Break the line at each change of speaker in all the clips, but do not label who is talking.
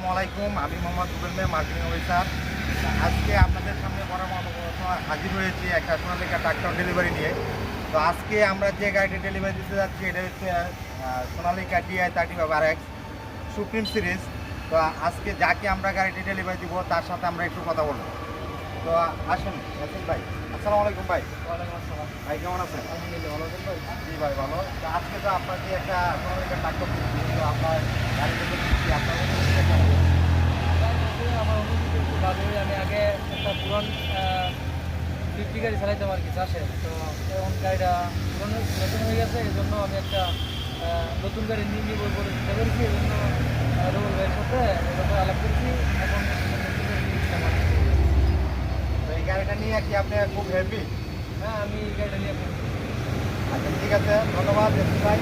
আসসালামু আলাইকুম আমি মোহাম্মদ রুবেল মেয়ে মার্কেটিং অফিসার আজকে আপনাদের সামনে বড় হাজির হয়েছি একটা সোনালিকা ট্রাক্টর ডেলিভারি নিয়ে। তো আজকে আমরা যে গাড়িটি ডেলিভারি দিতে যাচ্ছি এটা হচ্ছে Sonalika TI thirty five R X supreme series তো আজকে যাকে আমরা গাড়িটি ডেলিভারি দিব তার সাথে আমরা একটু কথা বলব। তো আসুন আসুন ভাই। আসসালামু আলাইকুম ভাই। ভাই কেমন আছেন? জি ভাই ভালো। তো আজকে তো আপনাকে একটা সোনালিকা তো আপনার দিচ্ছি আপনার অনুভূতিটা কেমন?
আমার অনুভূতি একটু ভালোই আমি আগে পুরান ফিফটি গাড়ি চালাইতাম আর কি চাষে। তো এখন গাড়িটা নতুন হয়ে গেছে এই জন্য আমি একটা নতুন গাড়ি নিয়ে নিয়ে বই বলে চিন্তা করেছি এই জন্য রবুল ভাইয়ের সাথে এই ব্যাপারে আলাপ করেছি এখন
এই গাড়িটা নিয়ে কি আপনি খুব হ্যাপি
হ্যাঁ আমি এই গাড়িটা নিয়ে
আচ্ছা ঠিক আছে ধন্যবাদ ভাই।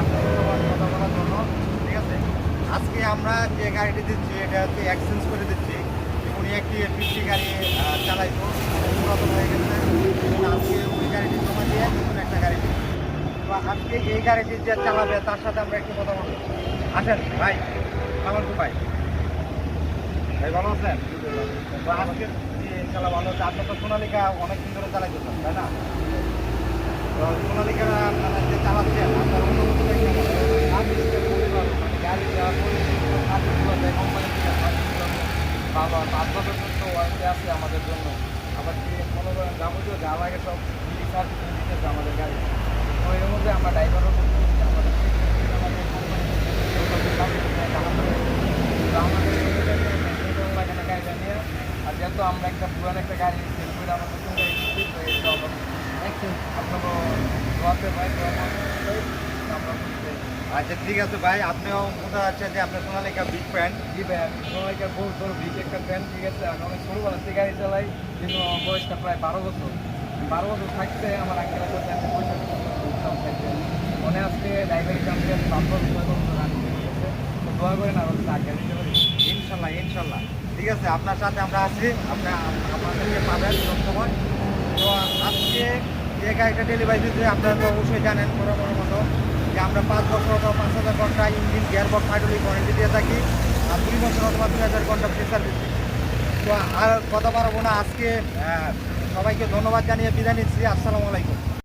আপনার ধন্যবাদ কথা বলার জন্য ঠিক আছে? আজকে আমরা যে গাড়িটি দিচ্ছি এটা হচ্ছে এক্সচেঞ্জ করে দিচ্ছি। উনি একটি পিসি গাড়ি চালাইতো পুরাতন হয়ে গেছে। আজকে ওই গাড়িটি জমা দিয়ে নতুন একটা গাড়ি। তো আজকে এই গাড়িটি যে চালাবে, তার সাথে আমরা একটু কথা বলব। আসেন, ভাই, আমার ভাই। ভাই, ভালো আছেন? আজকে চালা ভালো হচ্ছে আপনি তো সোনালিকা অনেক দিন ধরে চালাইতেছেন তাই না? তো সোনালিকা মানে যে চালাচ্ছেন আপনার অনুভূতিটা কেমন?
সার্ভিসটা খুবই ভালো মানে গাড়িটা পরিষেবা সার্ভিসগুলো দেয় কোম্পানি থেকে সার্ভিসগুলো ভালো আর পাঁচ বছর আছে আমাদের জন্য। আবার মনে করেন, যাবতীয় যা লাগে সব ফ্রি সার্ভিস আমাদের গাড়ি। তো এর আমরা ড্রাইভারও আমাদের আর যেহেতু আমরা একটা পুরান একটা গাড়ি সেল করে তো এটা আপনাকে দোয়াতে পাই
আচ্ছা ঠিক আছে ভাই, আপনিও মনে হচ্ছে যে আপনার সোনালিকা বিগ প্যান্ট
জি ভাই সোনালিকা বহুত বড় বিগ একটা প্যান্ট ঠিক আছে? আমি অনেক ছোটোবেলা থেকে গাড়ি চালাই, কিন্তু বয়সটা প্রায় বারো বছর। বারো বছর থাকতে আমার আঙ্কেলের মনে আজকে ড্রাইভারি কামকে আমি দোয়া করেন আর আগে
ইনশাল্লাহ ইনশাল্লাহ। ঠিক আছে, আপনার সাথে আমরা আছি আপনি আপনাদেরকে পাবেন সবসময় তো আজকে যে গাড়িটা ডেলিভারি দিতে আপনারা তো অবশ্যই জানেন বড় বড় মতো। যে আমরা পাঁচ বছর অথবা পাঁচ হাজার ঘণ্টা engine gear box hydraulic warranty দিয়ে থাকি আর দুই বছর অথবা দুই হাজার ঘণ্টা ফ্রি দিই তো আর কথা পারব না। আজকে সবাইকে ধন্যবাদ জানিয়ে বিদায় নিচ্ছি। আসসালামু আলাইকুম।